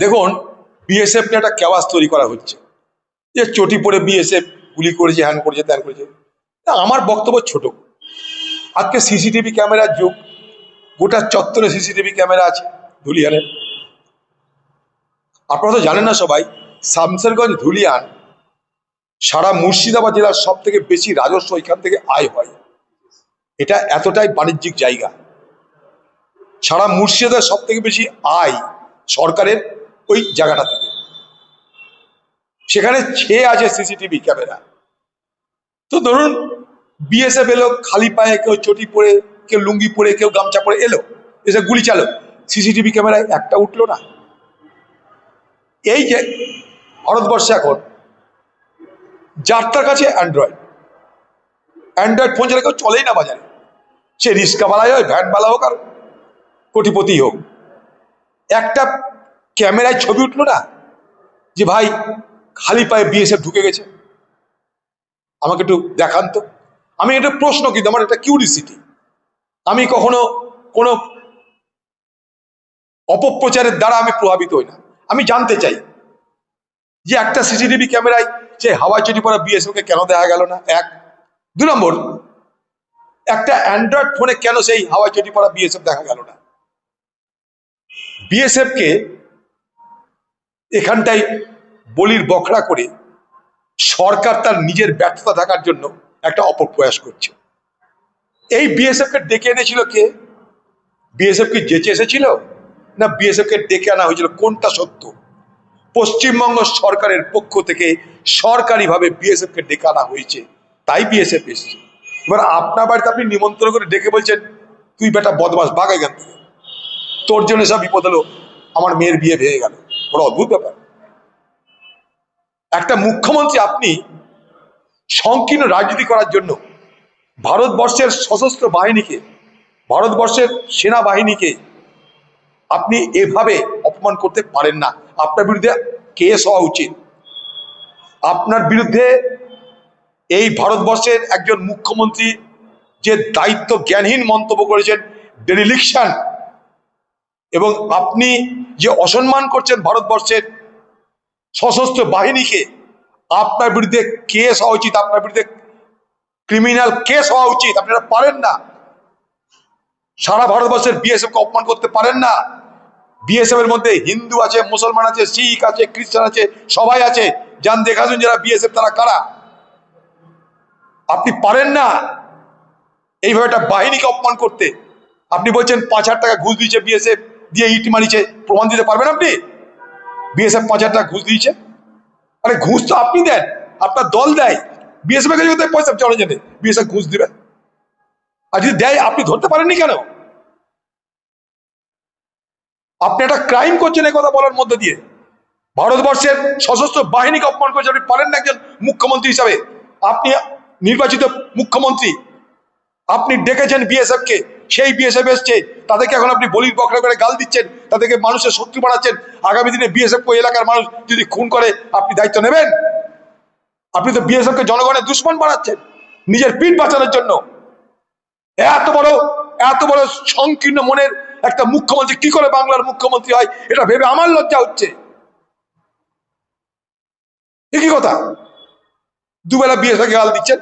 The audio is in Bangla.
দেখুন বিএসএফ নিয়ে একটা ক্যাওয়াস তৈরি করা হচ্ছে। যে চটি পরে বিএসএফ গুলি করেছে হ্যান করেছে, ত্যান করেছে। আমার বক্তব্য ছোট। আজকে সিসিটিভি ক্যামেরার যুগ। গোটা চত্বরে সিসিটিভি ক্যামেরা আছে, ধুলিয়ানের। আপনারা তো জানেন না সবাই, শামসেরগঞ্জ, ধুলিয়ান, সারা মুর্শিদাবাদ জেলার সব থেকে বেশি রাজস্ব এখান থেকে আয় হয়। এটা এতটাই বাণিজ্যিক জায়গা। সারা মুর্শিদাবাদের সব থেকে বেশি আয় সরকারের ওই জায়গাটা থেকে। সেখানে ছেয়ে আছে সিসিটিভি ক্যামেরা। তো ধরুন, বিএসএফ এলো, খালি পায়ে কেউ চটি পরে, কেউ লুঙ্গি পরে, কেউ গামছা পরে এলো, এসে গুলি চালো। সিসিটিভি ক্যামেরায় একটা উঠল না। এই যে ভারতবর্ষে এখন যার তার কাছে অ্যান্ড্রয়েড। অ্যান্ড্রয়েড ফোন ছাড়া কেউ চলেই না বাজারে। সে রিক্সাওয়ালাই হয় ভ্যানওয়ালা হোক আর কোটিপতি হোক। একটা ক্যামেরায় ছবি উঠল না? যে ভাই, খালি পায়ে বিএসএফ ঢুকে গেছে। আমাকে একটু দেখান তো। আমি এটা প্রশ্ন কিন্তু, আমার একটা কিউরিসিটি আমি কখনো কোনো অপপ্রচারের দ্বারা আমি প্রভাবিত হই না। আমি জানতে চাই যে একটা সিসিটিভি ক্যামেরায় সে হাওয়াই চটি পড়া বিএসএফ কে কেন দেখা গেল না? এক। দু নম্বর, একটা অ্যান্ড্রয়েড ফোনে কেন সেই হাওয়াই চটি পড়া বিএসএফ দেখা গেল না? বিএসএফ কে এখানটাই বলির বখরা করে সরকার তার নিজের ব্যর্থতা থাকার জন্য একটা অপপ্রয়াস করছে। এই বিএসএফ কে ডেকে এনেছিল কে? বিএসএফ কি যেচে এসেছিল? না বিএসএফ কে ডেকে আনা হয়েছিল কোনটা সত্য? পশ্চিমবঙ্গ সরকারের পক্ষ থেকে সরকারিভাবে বিএসএফ কে ডেকে আনা হয়েছে, তাই বিএসএফ এসছে। এবার আপনার বাড়িতে আপনি নিমন্ত্রণ করে ডেকে বলছেন, তুই বেটা বদমাস বাঘ এখান থেকে। তোর জন্য সব বিপদ হলো। আমার মেয়ের বিয়ে ভেঙে গেল। বড় অদ্ভুত ব্যাপার। একটা মুখ্যমন্ত্রী আপনি সংকীর্ণ রাজনীতি করার জন্য ভারতবর্ষের সশস্ত্র বাহিনীকে, ভারতবর্ষের সেনাবাহিনীকে আপনি এভাবে অপমান করতে পারেন না। আপনার বিরুদ্ধে কেস হওয়া উচিত। আপনার বিরুদ্ধে এই ভারতবর্ষের একজন মুখ্যমন্ত্রী যে দায়িত্ব জ্ঞানহীন মন্তব্য করেছেন ডেলিলিকশন এবং আপনি যে অসম্মান করছেন ভারতবর্ষের সশস্ত্র বাহিনীকে, আপনার বিরুদ্ধে কেস হওয়া উচিত, আপনার বিরুদ্ধে ক্রিমিনাল কেস হওয়া উচিত, আপনারা পারেন না। সারা ভারতবর্ষের বিএসএফ কে অপমান করতে পারেন না। বিএসএফ এর মধ্যে হিন্দু আছে, মুসলমান আছে, শিখ আছে, খ্রিস্টান আছে, সবাই আছে। যান দেখাশুন যারা বিএসএফ তারা কারা? আপনি পারেন না এইভাবে একটা বাহিনীকে অপমান করতে। আপনি বলছেন পাঁচ হাজার টাকা ঘুষ দিয়েছে বিএসএফ দিয়ে ইট মারিছে, প্রমাণ দিতে পারবেন আপনি? বিএসএফ পাঁচ হাজার টাকা ঘুষ দিয়েছে। আরে ঘুষ তো আপনি দেন, আপনার দল দেয়। বিএসএফ এর কাছে পয়সা চলে জানে বিএসএফ ঘুষ দিবে। আর যদি দেয়, আপনি ধরতে পারেননি কেন? আপনি একটা ক্রাইম করছেন এই কথা বলার মধ্যে দিয়ে। ভারতবর্ষের সশস্ত্র বাহিনীকে অপমান করছেন, আপনি পারেন না একজন মুখ্যমন্ত্রী হিসাবে। আপনি নির্বাচিত মুখ্যমন্ত্রী আপনি ডেকেছেন বিএসএফ কে সেই বিএসএফ এসছে, তাদেরকে এখন আপনি বলির বকরা করে গাল দিচ্ছেন, তাদেরকে মানুষের শত্রু বানাচ্ছেন। আগামী দিনে বিএসএফ ওই এলাকার মানুষ যদি খুন করে, আপনি দায়িত্ব নেবেন? আপনি তো বিএসএফ কে জনগণের দুশ্মন বানাচ্ছেন, নিজের পিঠ বাঁচানোর জন্য। এত বড় এত বড় সংকীর্ণ মনের একটা মুখ্যমন্ত্রী, কি করে বাংলার মুখ্যমন্ত্রী হয়, এটা ভেবে আমার লজ্জা হচ্ছে। কি কথা? দুবেলা বিএসএফ গাল দিচ্ছেন?